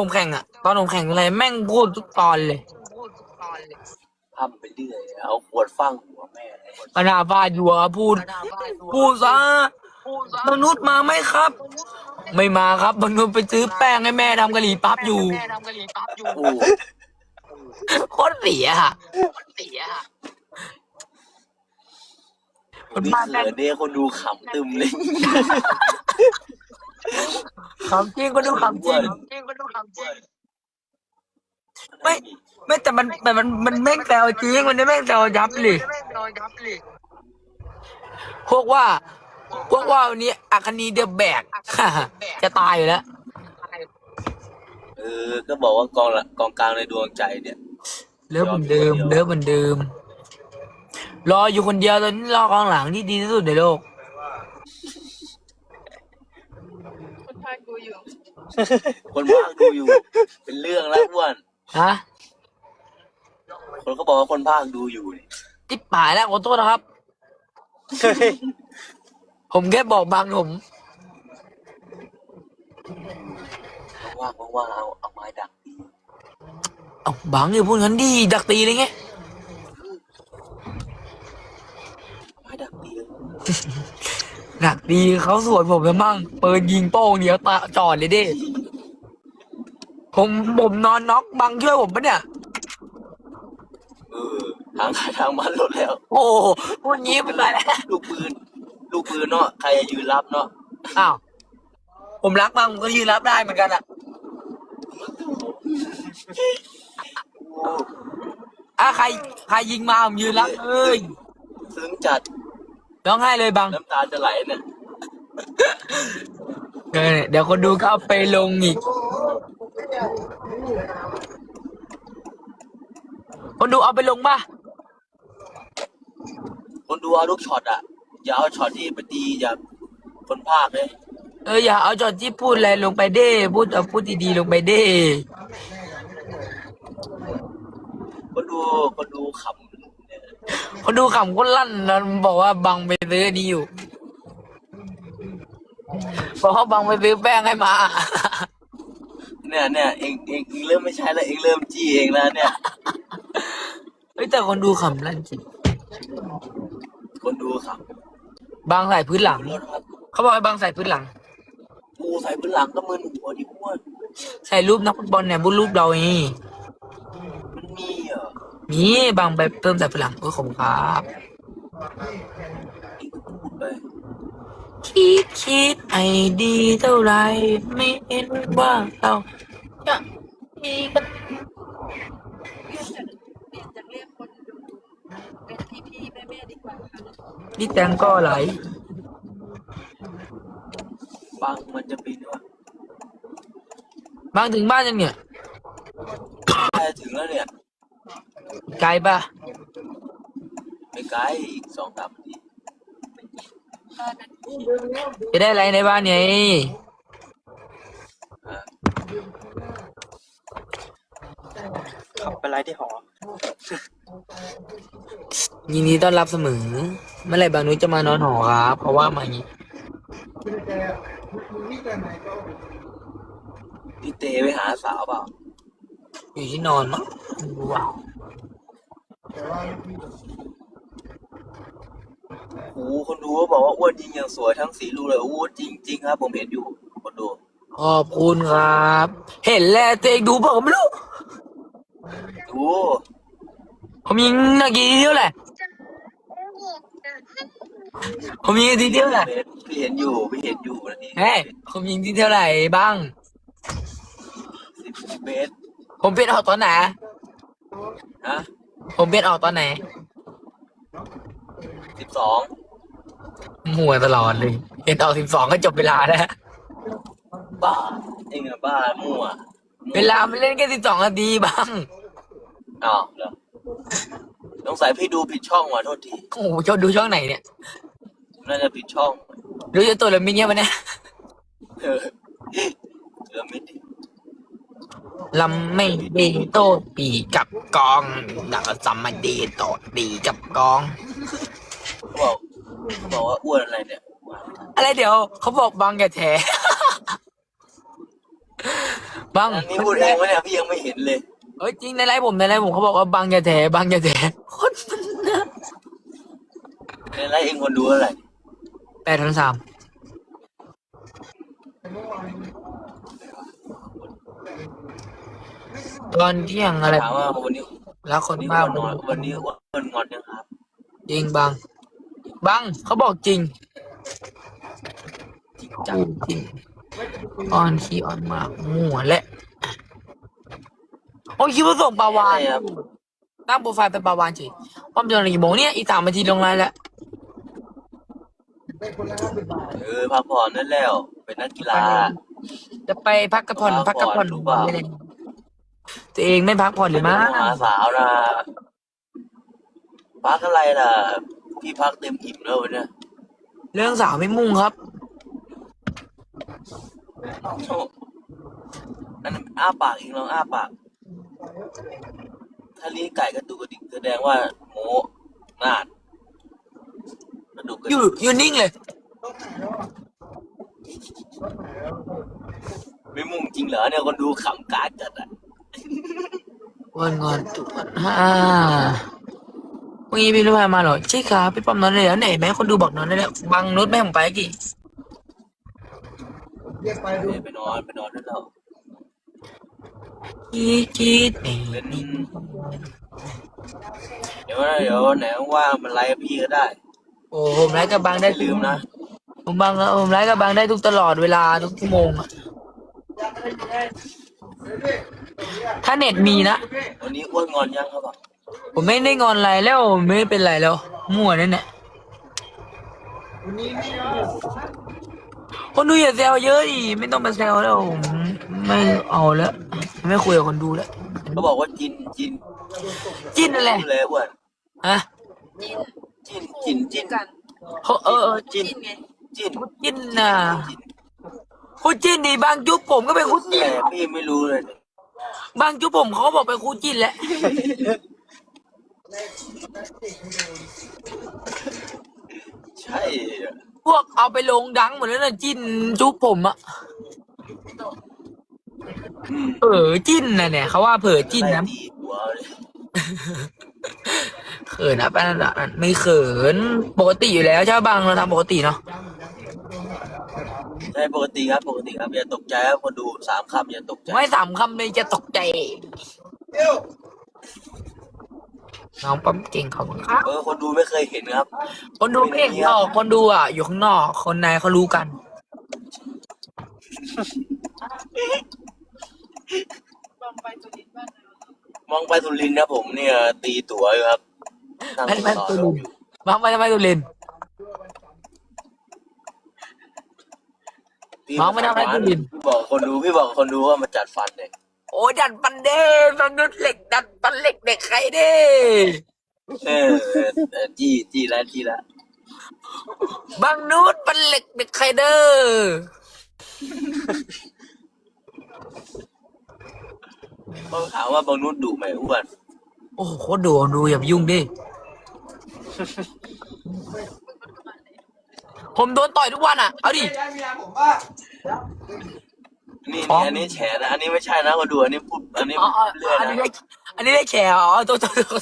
ผมแข่งอะตอนผมแข่งอะไรแม่งพูดทุกตอนเลยทำไปเรื่อยเอาขวดฟังหัวแม่เลยปนาฟาดอยู่อะพูด พูดซะมนุษย์มาไหมครับ ไม่มาครับมนุษย์ไปซื้อแป้งให้แม่ทำกะหรี่ปั๊บอยู่โอ้โคตรเสียอะคนนี่บ้านเขิแม่งนเนี่ยคนดูขำตึมเลย ขำจริงก็ดูขำจริง ไม่ ไม่แต่มันแต่มันมันแม่งแซวจริงมันแม่งแซวยับเลยพวกว่า พวกว่าวันนี้อัคนีเดอะแบก จะตายอยู่แล้วเออ ก็บอกว่ากองละกองกลางในดวงใจเนี่ย เลิฟเหมือนเดิม เลิฟเหมือนเดิม รออยู่คนเดียวตอนนี้รอกองหลังที่ดีที่สุดในโลก คนพากดูอยู่คนว่างดูอยู่ เป็นเรื่องแล้วอ้วน ฮะคนเขาบอกว่าคนภาคดูอยู่นี่ติบป่ายแล้วขอโทษนะครับ ผมแค่บอกบางผม ว่างๆว่างๆเอาเอาไม้ดักตีเอาบางอย่าพูดงั้นดีดักตีเลยไงไม้ดักตีดักตีเขาสวนผมแล้วมั่งเปิดยิงโป้งเดียวตาจอดเลยดิ ผมผมนอนน็อกบังช่วยผมปะเนี่ย เออทางใครทางมันหลดแล้ว โอ้โหพูดงี้ไปเลยแล้วลูกปืน ลูกปืนเนาะ ใครจะยืนรับเนาะ อ้าว ผมรักบังผมก็ยืนรับได้เหมือนกันอะโอ้อะใครใครยิงมาผมยืนรับเอ้ยซึ้งจัด ร้องไห้เลยบัง น้ำตาจะไหลเนี่ย เออเดี๋ยวคนดูก็เอาไปลงอีก คนดูเอาไปลงป่ะคนดูเอาทุกช็อตอะ อย่าเอาช็อตที่ไปตีอย่าคนภาคเลยเอออย่าเอาจอดที่พูดอะไรลงไปเด้ พูดเอาพูดดีๆลงไปเด้ คนดูคนดูขำเนี่ยคนดูขำคนลั่นแล้วบอกว่าบังไปซื้ออันนี้อยู่บอกว่าบังไปซื้อแป้งให้มา เนี่ยเนี่ยเองเองเองเริ่มไม่ใช่แล้วเองเริ่มจี้เองแล้วเนี่ย เฮ้ยแต่คนดูขำลั่นจริงคนดูขบางใส่พื้นหลังำรถครับเขาบอกให้บางใส่พื้นหลัง กูใส่พื้นหลังก็มึนหัวดิอ้วนใส่รูปนักฟุตบอลเนี่ยบุญรูปเราเองมันมีเหรอมีบางไปเพิ่มใส่พื้นหลังเออขอบคุณครับเองก็พูดไปคิดคิดไอดีเท่าไรไม่เห็นว่าเรา จะมีกันเปลี่ยนจากเปลี่ยนจากเรียกคนดูเป็นพี่พี่แม่แม่ๆดีกว่าค่ะนี่แตงก็ไหลบางมันจะบินวะบางถึงบ้านยังเนี่ย ใกล้ถึงแล้วเนี่ย ไกลปะไม่ไกลอีกสองสามนาทีบ้านนั้นจะได้อะไรในบ้านเนี่ย อะ ขับไปไล่ที่หอ ยินดีต้อนรับเสมอ เมื่อไหร่บางนุ้ยจะมานอนหอครับเพราะว่ามาอย่างนี้พี่เตไปหาสาวเปล่า อยู่ที่นอนมั้งไม่รู้ว่าโอ้โหคนดูก็บอกว่าอ้วนจริงอย่างสวยทั้งสีรูเลยอ้วนจริงจริงๆครับ ผมเห็นอยู่คนดู ขอบคุณครับ เห็นแล้วตัวเองดูเปล่าก็ไม่รู้ ดูผมยิงนาทีเดียวแหละผมยิงนาทีเดียวแหละพี่เห็นอยู่พี่เห็นอยู่นาทีเฮ้ยผมยิงทีเท่าไหร่บ้างสิบสิบเมตรผมเป็นออกตอนไหน ฮะผมเป็นออกตอนไหน สิบสองมัวตลอดเลยเป็นออกสิบสองก็จบเวลาแล้ว บ้าเองอะบ้ามั่ว เวลามันเล่นแค่สิบสองนาทีบ้างอ้าวเหรอสงสัยพี่ดูผิดช่องว่ะโทษที โอ้โหชอบดูช่องไหนเนี่ย น่าจะผิดช่อง ดูจะตัวละมินเนี่ยมันเนี่ยเออเหลือมิดดิลำไม่ดีโตดปีกับกองดักจำไม่ดีโตดปีกับกอง เขาบอกเขาบอกว่าอ้วนอะไรเนี่ยว่าอะไรเดี๋ยว เขาบอกบางอย่าแถ บังอันนี้พูดเองวะเนี่ยพี่ยังไม่เห็นเลย เอ้ยจริงในไลฟ์ผมในไลฟ์ผมเขาบอกว่าบังอย่าแถบังอย่าแถคนมันนะในไลฟ์เองคนดูเท่าไหร่แปดพันสามตอนเที่ยงอะไรถามว่าวันนี้แล้วคนวันนี้บ้าวันนอนวันนี้วันงอนยังครับจริงบัง บังเขาบอกจริงจริงจังจริงออนคีออนมากมั่วและ โอ้ยคิดว่าส่งปลาวานใช่ครับตั้งโปรไฟล์เป็นปลาวานจีป้อมจนกี่โมงเนี่ยอีกสามนาทีลงไลน์แล้วเออพักผ่อนนั่นแล้ว เป็นนักกีฬา จะไปพักกระผ่อนพัพักกกผ่ระอนผ่อนรู้เปล่าไม่ได้ตัวเองไม่พักผ่อนหรือมั้งหาสาวนะพักอะไรล่ะ พี่พักเต็มอิ่มแล้ววันเนี้ยเรื่องสาวไม่มุ่งครับโอ้นั่นอ้าปากเองลองอ้าปาก ถ้าลิ้นไก่กระตุกกระดิกแสดงว่าโมนาดกระดูกกระอดิยู่กอยู่นิ่งเลย ไม่มุ่งจริงเหรอเนี่ยคนดูขำการ์ดจัดอะวันงอนตุวันห้าวันนี้พี่รู้พามาเหรอใช่ครับพี่ป้อมนอนได้แล้วไหนแม่คนดูบอกนอนได้แล้วบังนุชแม่ผมไปกี่เดี๋ยวไปนอนไปนอนด้วยเรา กีกีดเองเป็นเดี๋ยวนะเดี๋ยวไหนว่างๆมันไลฟ์กับพี่ก็ได้ โอ้ผมไลฟ์กับบังอได้ย่าลืมนะ ผมบังผมไลฟ์กับบังได้ทุกตลอดเวลาทุกชั่วโมงอะถ้าเน็ตมีนะ วันนี้อ้วนงอนยังครับอะผมไม่ได้งอนอะไรแล้วไม่ได้เป็นไรแล้ว มั่วนั่นแหละ คนดูอย่าแซวเยอะดิไม่ต้องมาแซวแล้วผมไม่เอาแล้ว ไม่คุยกับคนดูแล้วเขาบอกว่าจินจินจิ้นอะไรพูดเลยอ้วนฮะจิ้นจินจินจินกันเขาเออเออจินจิ้นไงจินจิ้นน่ะจินคู่จิ้นดิบางจุ๊บผมก็เป็นคู่จิ้นแต่พี่ไม่รู้เลย บางจุ๊บผมเขาก็บอกเป็นคู่จิ้นแหละใช่อะ พวกเอาไปลงดังหมดแล้วนะจิ้นจุ๊บผมอะอืมเออจิ้นนะเนี่ยเขาว่าเผลอจิ้นนะไล่ตีหัวเลยเขินนะป้านั่นน่ะไม่เขินปกติอยู่แล้วใช่ปะบางเราทำปกติเนาะใช่ปกติครับปกติครับอย่าตกใจครับคนดูสามคำอย่าตกใจไม่สามคำเลยจะตกใจ น้องปั๊มเก่งเขาบังคับเออคนดูไม่เคยเห็นครับ คนดูไม่เห็นหรอกคนดูอะ อยู่ข้างนอก คนในเขารู้กันบางไปตัวนี้บ้านเรามองไปสุรินทร์นะผมเนี่ย ตีตั๋วอยู่ครับนั่งไม่ไม่ต่อตุลินบางไปทำไมตุลินพี่น้องไม่ทำอะไรสุรินทร์พี่บอกคนดูพี่บอกคนดูว่ามาจัดฟันเลยโอ้ยดัดปันเด้ฟังนุดเหล็ก ดัดปันเหล็กเด็กใครเด้เออเออจี้จี้แล้วจี้แล้วบางนุดปันเหล็กเด็กใครเด้อเขาถามว่าบางนุชดุไหมอ้วนโอ้โหโคตรดูดูอย่าไปยุ่งดิ ผมโดนต่อยทุกวันอะ เอาดินี่อ๋อ นี่อันนี้แฉนะอันนี้ไม่ใช่นะคนดูอันนี้พูดอันนี้อ๋ออ๋อเรื่อยอันนี้นะได้อันนี้ได้แฉอ๋อตัวตัวตัว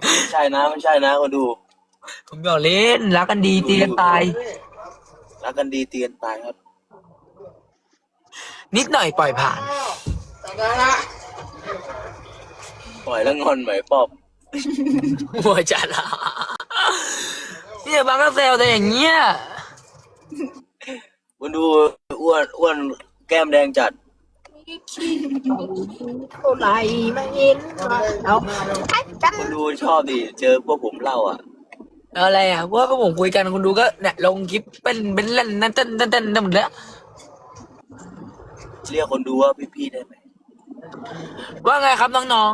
ไม่ใช่นะไม่ใช่นะคนดูผมหยอกเล่นรักกันดีตีกันตาย รักกันดีเตียนตายครับนิดหน่อยปล่อยผ่านปล่อยแล้วงอนไหมป๊อบหัวจัดอะเนี่ยบางก็แซวแต่อย่างเงี้ยคนดูอ้วนอ้วน แก้มแดงจัด เท่าไหร่ไม่เห็นเอาคนดูชอบดิเจอพวกผมเล่าอะ อะไรอะเพราะว่าพวกผมคุยกันคุณดูก็เนี่ยลงคลิปเป็นเป็นเล่นนั่นเต้นเต้นเต้นหมดแล้วเรียกคนดูว่าพี่ๆได้ไหมว่าไงครับน้อง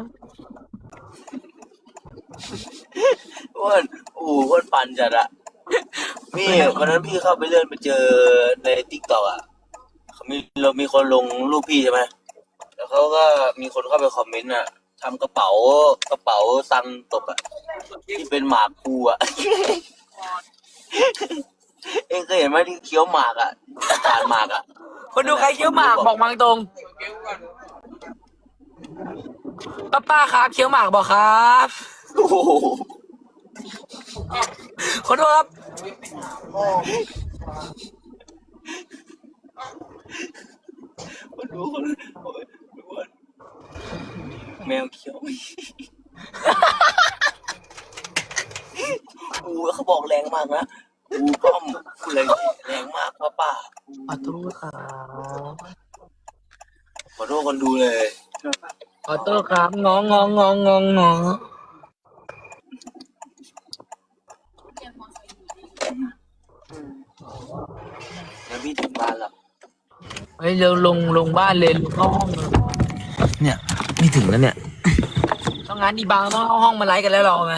อ้วนโอ้โหอ้วนปั่นจัดอะพี่วันนั้นพี่เข้าไปเลื่อนไปเจอในติ๊กต็อกอะ เขามีเรามีคนลงรูปพี่ใช่ไหมแล้วเขาก็มีคนเข้าไปคอมเมนต์อะทำกระเป๋ากระเป๋าซังตกอะที่เป็นหมากคูอะเองเคยเห็นไหมที่เคี้ยวหมากอะทานหมากอะคนดูใครเคี้ยวหมากบอกมาตรงป้าป้าครับเคี้ยวหมากบอกครับโอ้โหขอโทษครับ มันดูคนโอ้ยดูคนแมวเคี้ยวโอ้ยเขาบอกแรงมากนะโอ้ป้อมพูเลยแรงมากป้าป้าขอโทษครับขอโทษคนดูเลย ขอโทษครับงองงองงองงองงอแล้วพี่ถึงบ้านแล้ว เฮ้ยเร็วลงลงบ้านเลยลงเข้าห้องเลยเนี่ยไม่ถึงแล้วเนี่ยต้องงานดีบางต้องเข้าห้องมาไลฟ์กันแล้วหรอไหม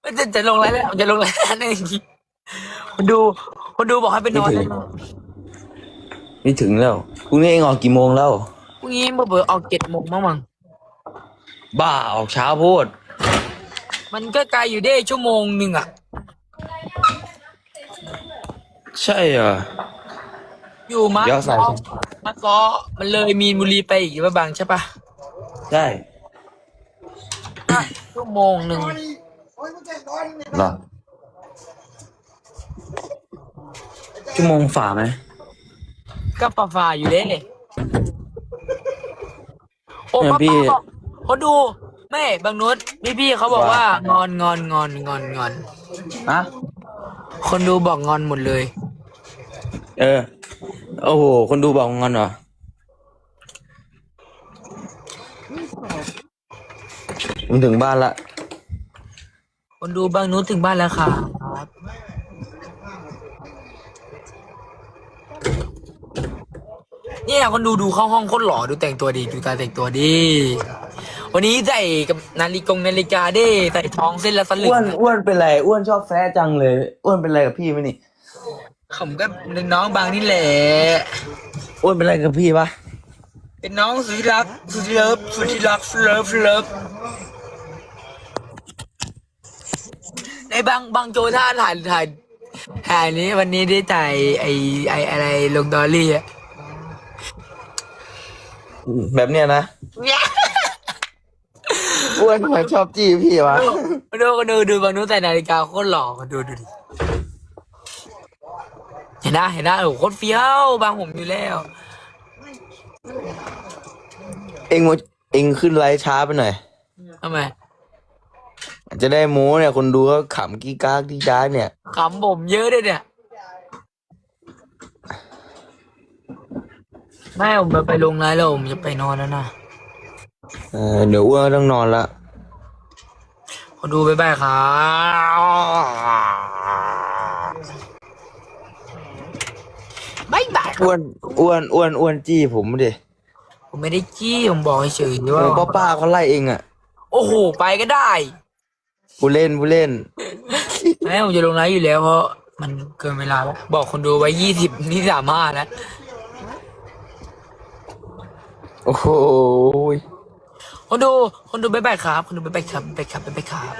ไม่จะจะลงไลฟ์แล้วจะลงไลฟ์แล้วจริงๆคนดูคนดูบอกให้ไปนอนไม่ถึงไม่ถึงแล้วพรุ่งนี้เองออกกี่โมงแล้วพรุ่งนี้เบื่อๆออกเจ็ดโมงมั้งมั้งบ้าออกเช้าโพดมันก็ไกลอยู่ได้ชั่วโมงหนึ่งอะ ใช่เหรออยู่มาเดี๋ยวใส่ มาซ้อมันเลยมีนบุรีไปอีกว่าบางใช่ปะใช่อะชั่วโมงหนึ่งเหรอชั่วโมงฝ่าไหมก็ฝ่าฝ่าๆอยู่เด้โอ้เนี่ยป้าพี่ป้าบอกเขาดูแม่บางนุชพี่พี่ๆเขาบอกว่างอนงอนงอนงอนงอนฮะคนดูบอกงอนหมดเลย เออ โอ้โห คนดูบอกงอนเหรอมึงถึงบ้านละ คนดูบางนุชถึงบ้านแล้วครับ เนี่ยคนดูดูเข้าห้องโคนหล่อดูแต่งตัวดี ดูตาแต่งตัวดี วันนี้ใส่กับนาฬิกงนาฬิกาเด้ใส่ทองเส้นละสลึงอ้วน อ้วนเป็นไร อ้วนชอบแฟะจังเลย อ้วนเป็นไรกับพี่ไหมนี่ ผมก็เป็นน้องบางนี่แหละ อ้วนเป็นไรกับพี่ปะเป็นน้องสุดที่รักสุดที่เลิฟสุดที่รักเลิฟเลิฟในบางบางโจท่าถ่ายถ่ายถ่ายนี้วันนี้ได้ถ่ายไอไออะไรลงดอลลี่อะแบบเนี้ยนะ อ้วนทำไมชอบจี้พี่วะ มาดูกันดูดูบางนู้นใส่นาฬิกาโคตรหล่อกันดูดูดิเห็ นนะเห็นนะโอ้โหโคตรเฟี้ยวบางผมอยู่แล้ว เองว่าเองขึ้นไลฟ์ช้าไปหน่อย ทำไมอาจจะได้โม้เนี่ย คนดูก็ขำกี้กากกี้จ้าดเนี่ย ขำผมเยอะด้วยเนี่ย ไม่ผมจะไปลงไลน์แล้วผมจะไปนอนแล้วนะ เออเดี๋ยวอ้วนก็ต้องนอนละ ขอดูบ๊ายบายครับ บ๊ายบายครับอ้วนอ้วนอ้วนอ้วนจี้ผมดิผมไม่ได้จี้ผมบอกเฉยๆโอ้ว่าป้าป้าเขาไล่เองอะ โอ้โห ไปก็ได้ผู้เล่นผู้เล่นแม่ผมจะลงไลฟ์อยู่แล้วเพราะมันเกินเวลาแล้วบอกคนดูไว้ยี่สิบนี่สามารถแล้วโอ้โหคนดูคนดูบ๊ายบายครับ คนดูบ๊ายบายครับบ๊ายบายครับบ๊ายบายครับ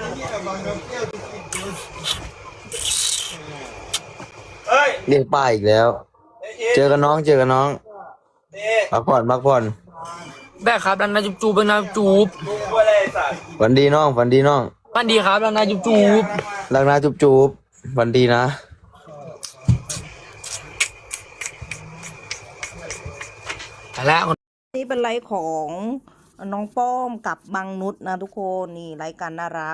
เรียกป้าอีกแล้ว เจอกันน้องเจอกันน้องพักผ่อนพักผ่อนบ๊ายบายครับรังนาจุบจูบรังนาจูบฝันดีน้องฝันดีน้องปันดีครับรังนาจุบจูบรักนะจุบจูบฝันดีนะไปแล้วนี่เป็นไลฟ์ของน้องป้อมกับบางนุชนะทุกคนนี่ไลฟ์กันน่ารัก